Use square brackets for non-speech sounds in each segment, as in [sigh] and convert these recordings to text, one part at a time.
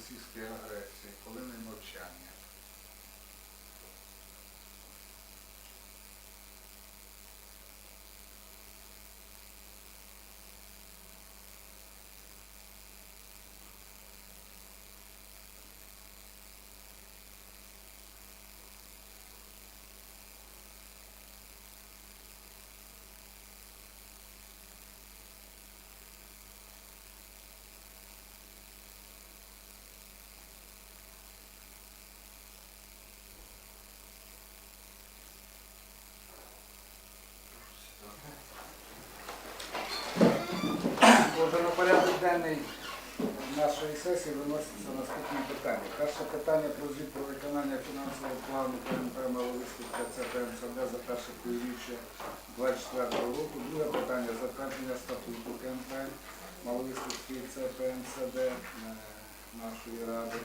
російської агресії, хвилини мовчання. Отже, на порядок денний нашої сесії виноситься наступне питання. Перше питання про звіт про виконання фінансового плану КНП Маловицьких ТЦ МСД за перше півріччя 24 року. Друге питання затвердження статуту КНП Маловицький ЦПМСД е, нашої ради.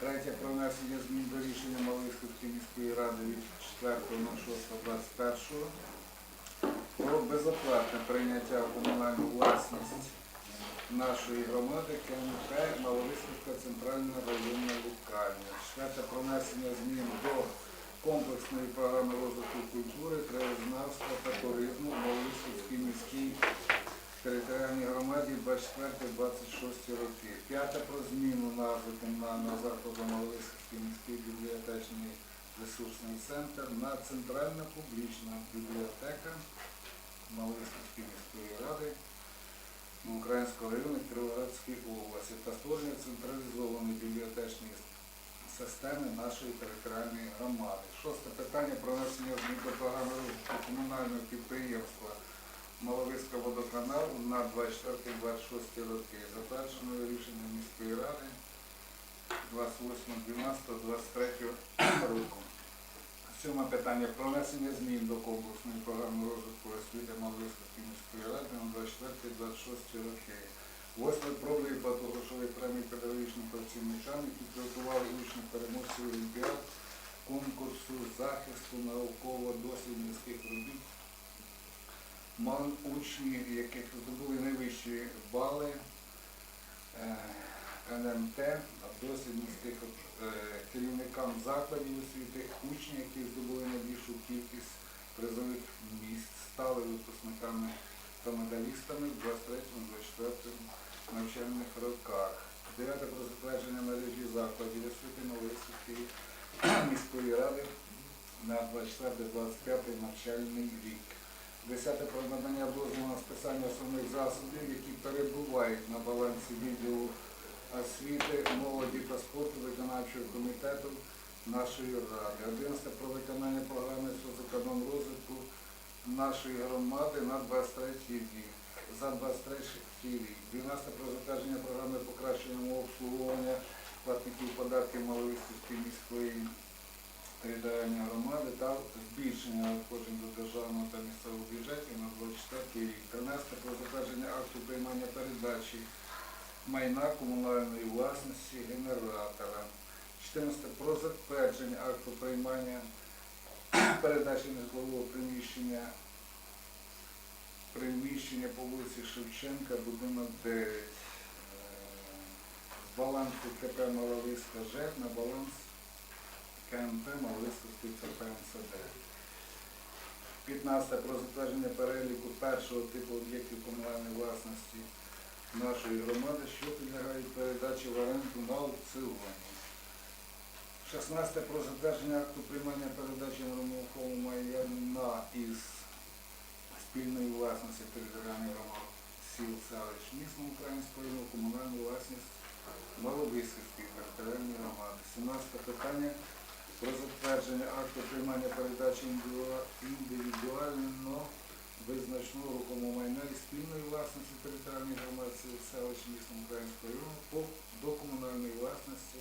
Третє про внесення змін до рішення Маловицької міської ради від 4.06.21 про безоплатне прийняття в комунальну власність нашої громади КНП Маловиськівська центральна районна лікарня. Четверте про внесення змін до комплексної програми розвитку культури, краєзнавства та туризму в Маловиськівській міській територіальній громаді 24-26 роки. П'яте про зміну назви комунального закладу Маловиськівський міський бібліотечний ресурсний центр на центральна публічна бібліотека Маловиськівської міської ради Українського району Кіровоградської області та створення централізованої бібліотечної системи нашої територіальної громади. Шосте питання про внесення змін до програми розвитку комунального підприємства Маловиська водоканал на 24-26 роки, затвердженою рішенням міської ради 28.12.23 року. Сьоме питання про внесення змін до комплексної програми розвитку освіти Маловицької міської ради на 24-26 роки. Восьме про виплату грошової премії педагогічним працівникам, які підготували учнів переможців олімпіад конкурсу захисту науково-дослідницьких робіт. Мали учні, яких здобули найвищі бали е, НМТ, дослідницьких е, керівникам закладів освіти, учні, які здобули найбільшу кількість призових місць, стали випускниками та медалістами в 23-24 навчальних роках. Дев'яте про затвердження мережі закладів освіти Новоїстівської [clears throat] міської ради на 24-25 навчальний рік. Десяте про надання дозволу на списання основних засобів, які перебувають на балансі відділу освіти, молоді та спорту виконавчого комітету нашої ради. Одинадцяте про виконання програми соцекономрозвитку нашої громади на 23 рік. За 23 рік. 12 про затвердження програми покращення обслуговування платників податків Маловистівської міської територіальної громади та збільшення надходжень до державного та місцевого бюджетів на 24 рік. 13 про затвердження акту приймання передачі майна комунальної власності генератора. 14 про затвердження акту приймання передачі нежитлового приміщення приміщення по вулиці Шевченка, будинок 9. Е, З балансу КП Маловиська ЖЕК на баланс КМП Маловиська ЦП МСД. 15 про затвердження переліку першого типу об'єктів комунальної власності нашої громади, що підлягають передачі в оренду на аукціоні. 16 про затвердження акту приймання передачі нерухомого майна із спільної власності територіальних громад сіл, селищ, міст на українського району, комунальну власність Маловисівської територіальної громади. 17 питання про затвердження акту приймання передачі індивіду- індивідуально визначного рухомого майна із спільної власності територіальних громад сіл, селищ, міст на району до комунальної власності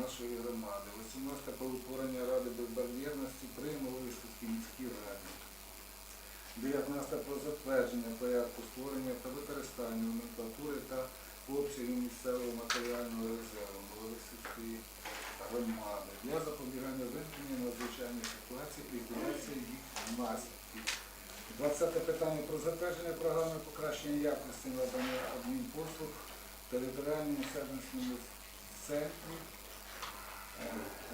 нашої громади. 18 про утворення Ради безбар'єрності при Маловисівській міській раді. 19 про затвердження порядку створення та використання номенклатури та обсягів місцевого матеріального резерву Маловисівської громади для запобігання виникнення надзвичайних ситуацій і ліквідації їх наслідків. 20 питання про затвердження програми покращення якості надання адмінпослуг територіальному сервісному центрі е,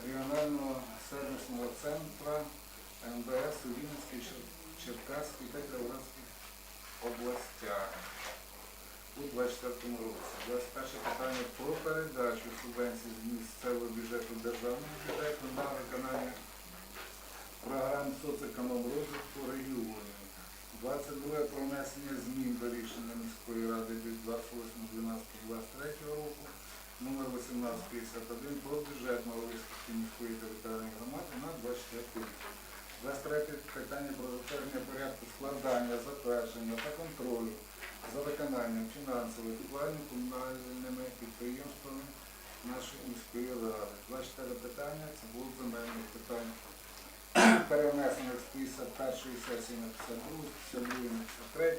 регіонального сервісного центру МВС у Вінницькій, Чер- Черкаській та Кіровоградській областях у 24 році. 21 питання про передачу субвенцій з місцевого бюджету державного бюджету на виконання програм соцекономрозвитку регіонів. 22 про внесення змін до рішення міської ради від 28.12.23 року номер 1851 про бюджет Маловиської міської територіальної громади на 24 рік. 23 питання про затвердження порядку складання, затвердження та контролю за виконанням фінансових планів комунальними підприємствами нашої міської ради. 24 питання це було земельних питань перенесених з 51 сесії на 52, з 52 на 53,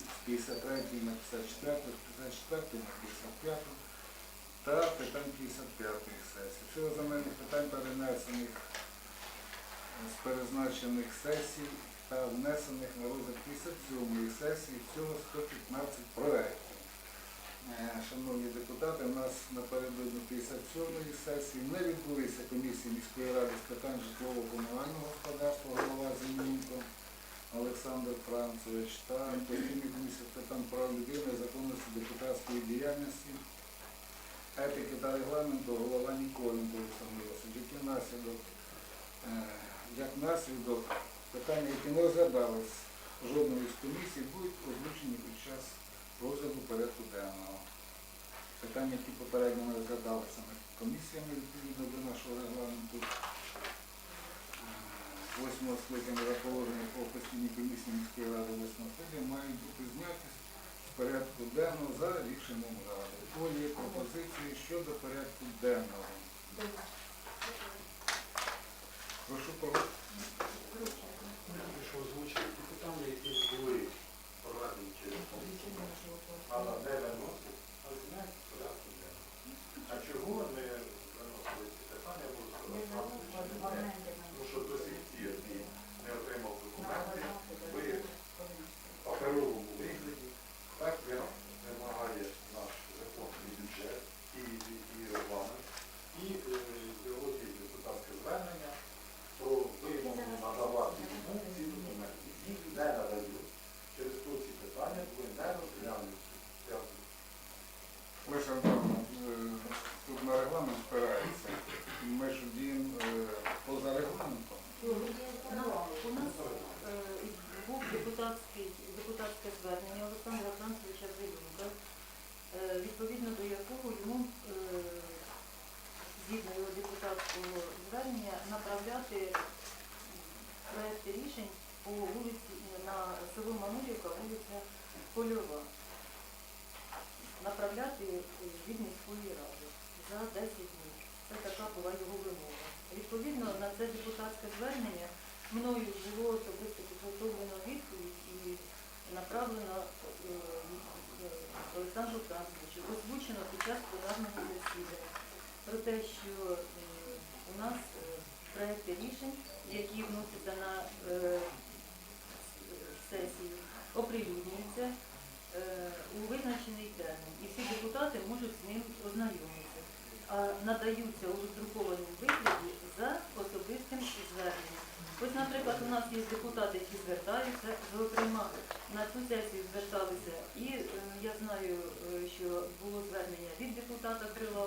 з 53 на 54, з 54 на 55 та питань 55 сесії. Всього земельних питань перенесених з перезначених сесій та внесених на розгляд 57 сесії, всього 115 проєктів. Е, Шановні депутати, у нас напередодні 57-ї сесії не відбулися комісії міської ради з питань житлово-комунального господарства, голова Зимінко Олександр Францович та постійної комісії з питань прав людини, законності депутатської діяльності, етики та регламенту голова Ніколенко Олександр Васильович, які внаслідок Е, як наслідок питання, які не розглядались жодної з комісій, будуть озвучені під час розгляду порядку денного. Питання, які попередньо не розглядалися комісіями відповідно до нашого регламенту. Е, Восьмого скликання за положення по постійній комісії міської ради восьмого скликання мають бути зняті з порядку денного за рішенням ради. Хто є пропозиції щодо порядку денного? Прошу погодити. Що озвучили, ті питання, які були порадені через комісію, але не виносить, а знаєте, порядку денного. А чого не виносили ці питання, можу сказати, немає. Тому що до сих пір він не отримав документи, ви в паперовому вигляді, так він вимагає наш законний бюджет і, і, і регламент, і е, його є депутатське звернення про вимогу надавати йому ці документи. Їх не надають. Через то ці питання були не розглянуті. Дякую. Лише Антоновна, е, тут на регламент спирається. Ми ж діємо е, поза регламентом. У нас е, був депутатський, депутатське звернення Олександра Францовича Зелюка, е, відповідно до якого йому е, згідно його депутатського звернення направляти проекти рішень по вулиці на село Манурівка, вулиця Польова. Направляти від міської ради за 10 днів. Це така була його вимога. Відповідно на це депутатське звернення мною було особисто підготовлено відповідь і направлено е, Олександру Францовичу, озвучено під час пленарного засідання про те, що е, у нас е, проекти рішень, які вносяться на сесію, оприлюднюються у визначений термін. І всі депутати можуть з ним ознайомитися, надаються у роздрукованому вигляді за особистим зверненням. Ось, наприклад, у нас є депутати, які звертаються, зокрема, на цю сесію зверталися, і е, я знаю, е, що було звернення від депутата Крила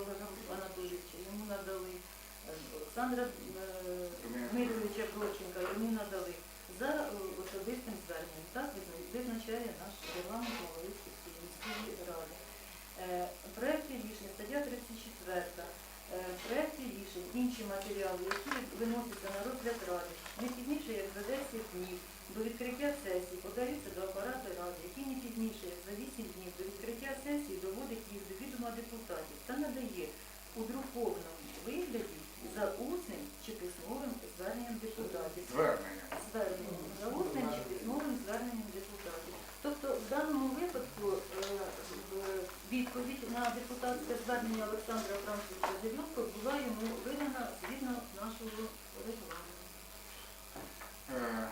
Анатолійовича, йому надали е, Олександра е, Дмитровича йому надали за особистим зверненням. Так визначає наш регламент Маловицької міської ради. Проекти рішення, стаття 34. Рішень, інші матеріали, які виносяться на розгляд ради, не пізніше, як за 10 днів до відкриття сесії, подаються до апарату ради, які не пізніше, як за 8 днів до відкриття сесії доводить їх до відома депутатів та надає у друкованому вигляді за усним чи письмовим зверненням депутатів. Звернення. Зверненням за усним чи письмовим зверненням депутатів. Тобто в даному випадку е, в- відповідь на депутатське звернення Олександра Францовича Зелюка була йому видана згідно нашого регламенту. Е,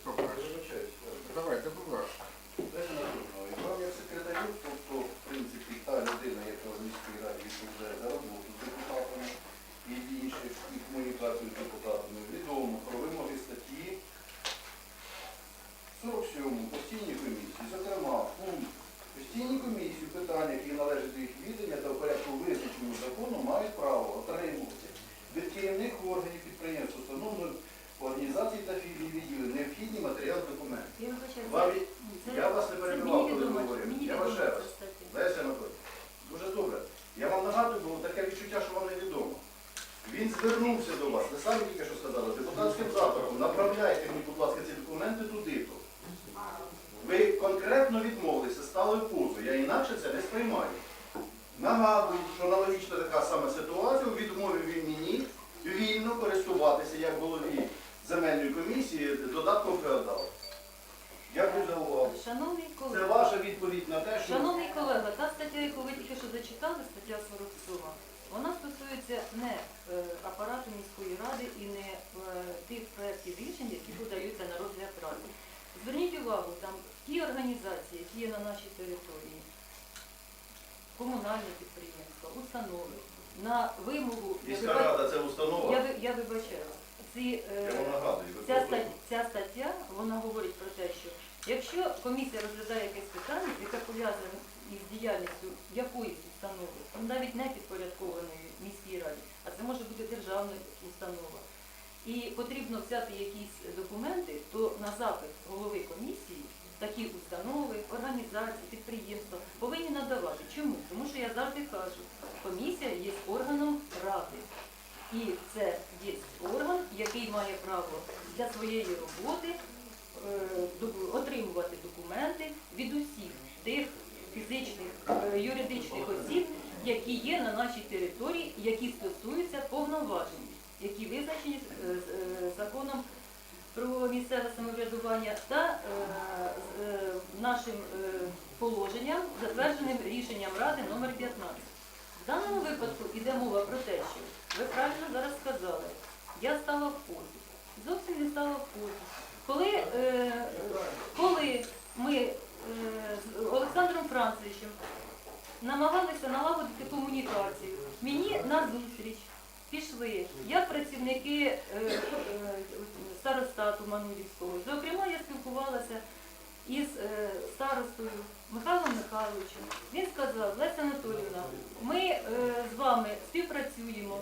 Хто перший? декретно відмовилися, стали в позу. Я інакше це не сприймаю. Нагадую, що аналогічна така сама ситуація, відмовив він мені вільно користуватися як голові земельної комісії додатком феодал. Дякую за увагу. Це ваша відповідь на те, що шановний колега, та стаття, яку ви тільки що зачитали, стаття 47, вона стосується не е, апарату міської ради і не е, тих проєктів рішень, які подаються на розгляд ради. Зверніть увагу, там ті організації, які є на нашій території, комунальні підприємства, установи, на вимогу міська рада це я, установа. ви- я вибачаю. Ці, е, Я вам нагадую. ви Ця стаття, ця стаття вона говорить про те, що якщо комісія розглядає якесь питання, яке пов'язане із діяльністю якоїсь установи, ну, навіть не підпорядкованої міській раді, а це може бути державна установа, і потрібно взяти якісь документи, то на запит голови комісії такі установи, організації, підприємства повинні надавати. Чому? Тому що я завжди кажу, комісія є органом ради. І це є орган, який має право для своєї роботи е, отримувати документи від усіх тих фізичних, е, юридичних осіб, які є на нашій території, які стосуються повноважень, які визначені е, законом про місцеве самоврядування та е, з- е, нашим е, положенням, затвердженим рішенням Ради номер 15. В даному випадку йде мова про те, що ви правильно зараз сказали, я стала в позу. Зовсім не стала в позу. Коли, е, коли ми е, з Олександром Францевичем намагалися налагодити комунікацію, мені на зустріч пішли як працівники е, е, старостату Манурівського. Зокрема, я спілкувалася із е, старостою Михайлом Михайловичем. Він сказав, Леся Анатоліївна, ми е, з вами співпрацюємо.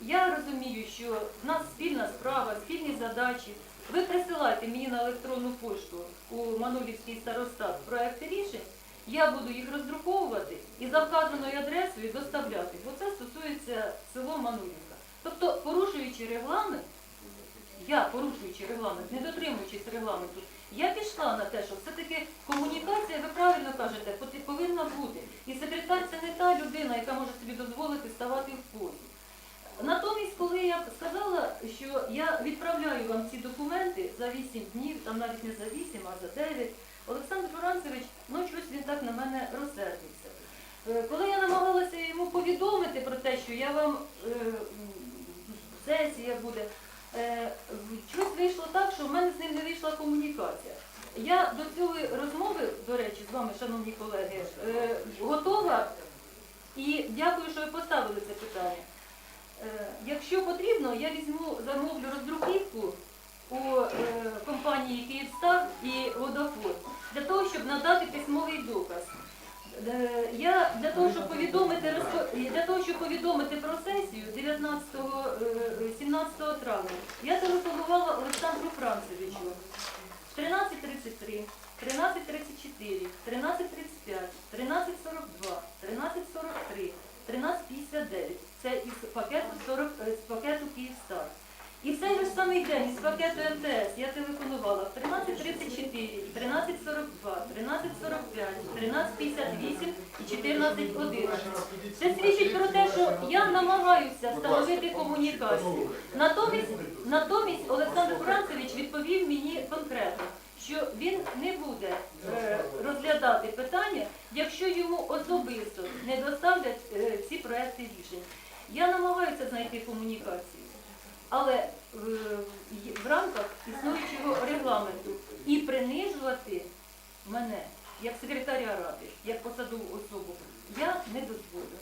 Я розумію, що в нас спільна справа, спільні задачі. Ви присилайте мені на електронну пошту у Манулівський старостат проекти рішень, я буду їх роздруковувати і за вказаною адресою доставляти, бо це стосується село Манулівка. Тобто, порушуючи регламент, я порушуючи регламент, не дотримуючись регламенту, я пішла на те, що все-таки комунікація, ви правильно кажете, повинна бути. І секретар це не та людина, яка може собі дозволити ставати в позу. Натомість, коли я сказала, що я відправляю вам ці документи за 8 днів, там навіть не за 8, а за 9, Олександр Францевич, ну щось він так на мене розсердився. Е, Коли я намагалася йому повідомити про те, що я вам е, сесія буде, щось вийшло так, що в мене з ним не вийшла комунікація. Я до цієї розмови, до речі, з вами, шановні колеги, е, готова і дякую, що ви поставили це питання. Е, Якщо потрібно, я візьму, замовлю роздруківку у е, компанії Київстар і Водофон для того, щоб надати письмовий доказ. Е, Я для того, щоб повідомити для того, щоб повідомити про сесію 19 е, 17 травня, я телефонувала Олександру Францевичу. 13.33, 13.34, 13.35, 13.42, 13.43, 13.59. Це із пакету 40, е, з пакету Київстар. І в цей же самий день із пакету МТС я телефонувала в 13.34, 13.42, 13.45, 13.58 і 14.11. Це свідчить про те, що я намагаюся встановити комунікацію. Натомість, натомість Олександр Францевич відповів мені конкретно, що він не буде е, розглядати питання, якщо йому особисто не доставлять е, ці проекти рішень. Я намагаюся знайти комунікацію, але е, в рамках існуючого регламенту і принижувати мене як секретаря ради, як посадову особу, я не дозволю.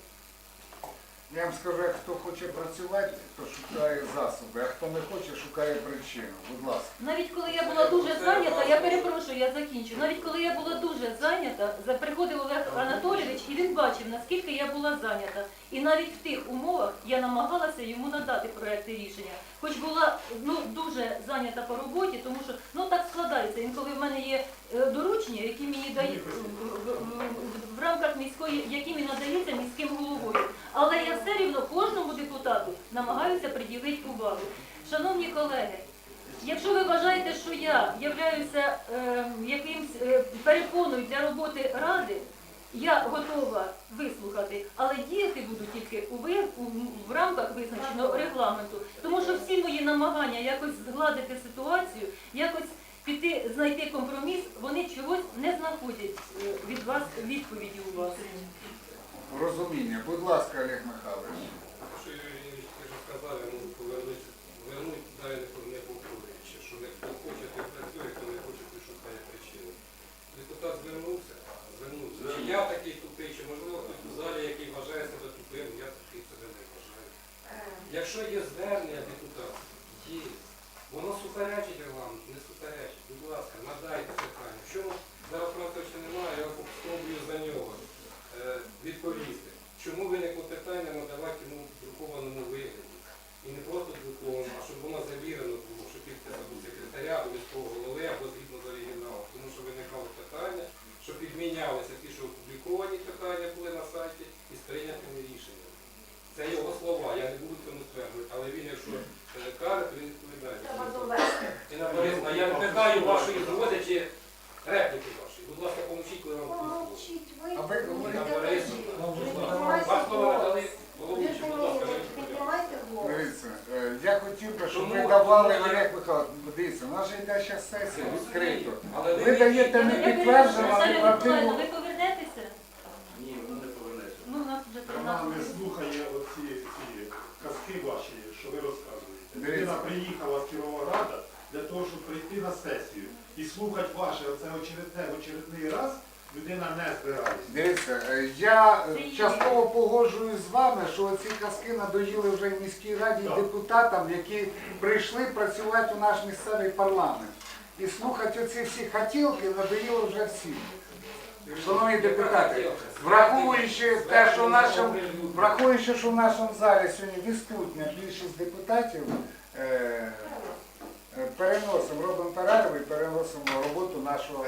Я вам скажу, як хто хоче працювати, то шукає засоби, а хто не хоче, шукає причину. Будь ласка. Навіть коли я була дуже зайнята, я перепрошую, я закінчу. Навіть коли я була дуже зайнята, приходив Олег Анатолійович і він бачив, наскільки я була зайнята. І навіть в тих умовах я намагалася йому надати проекти рішення. Хоч була ну дуже зайнята по роботі, тому що ну так складається. Інколи в мене є е, доручення, які мені дають в, в- рамках міської, які мені надається міським головою. Але я все рівно кожному депутату намагаюся приділити увагу. Шановні колеги, Якщо ви вважаєте, що я являюся е, якимсь е, перепоною для роботи ради, я готова вислухати, але діяти буду тільки у, ви- у, в рамках визначеного регламенту. Тому що всі мої намагання якось згладити ситуацію, якось піти, знайти компроміс, вони чогось не знаходять е, від вас відповіді у вас. Розуміння. Будь ласка, Олег Михайлович. Що Юрій Юрійович сказав, я можу повернути, далі не, не повторюючи, що не хто хоче, той працює, хто не хоче, той шукає причини. Депутат звернувся, звернувся. Чи я такий тупий, чи можливо хтось у залі, який вважає себе тупим, я такий себе не вважаю. Якщо є звернення депутата, є. Воно суперечить регламенту, не суперечить. Будь ласка, надайте питання. В чому зараз Франковича немає, я спробую за нього е, відповісти. Чому виникло питання надавати йому в друкованому вигляді? І не просто друкованому, а щоб воно завірено було, що підпис або секретаря, або міського голови, або згідно з оригіналом. Тому що виникало питання, що підмінялися ті, що опубліковані питання були на сайті, із прийнятими рішеннями. Це його слова, я не буду цьому стверджувати, але він, якщо каже, то він відповідає. І на Борисовна, я не вашої згоди чи репліки вашої. Будь ласка, помовчіть, коли вам Помовчіть, ви А ви говорите? На Борисовна. Піднімайте Вас надали, головуючий, будь ласка, ви відповідайте. Піднімайте голос. Дивіться, е, я хотів би, щоб ви Тому- давали, тому я- Олег Михайлович, дивіться, у нас же йде ще сесія відкрито. Але Ви даєте не підтверджено, а неправдиву. Миколаївна, ви повернетеся? Ні, воно не повернеться. Ну, у нас вже Роман не 13. слухає оці ці казки ваші, що ви розказуєте. Дивіться. Людина приїхала з Кіровограда для того, щоб прийти на сесію і слухати ваше оце очередне в очередний раз, людина не збирається. Дивіться, е, я е, частково погоджуюсь з вами, що ці казки надоїли вже і міській раді Так. депутатам, які прийшли працювати у наш місцевий парламент. І слухати оці всі хотілки надоїло вже всім. Шановні депутати, враховуючи те, що в нашому, враховуючи, що в нашому залі сьогодні відсутня більшість депутатів, переносимо, робимо перерву і переносимо роботу нашого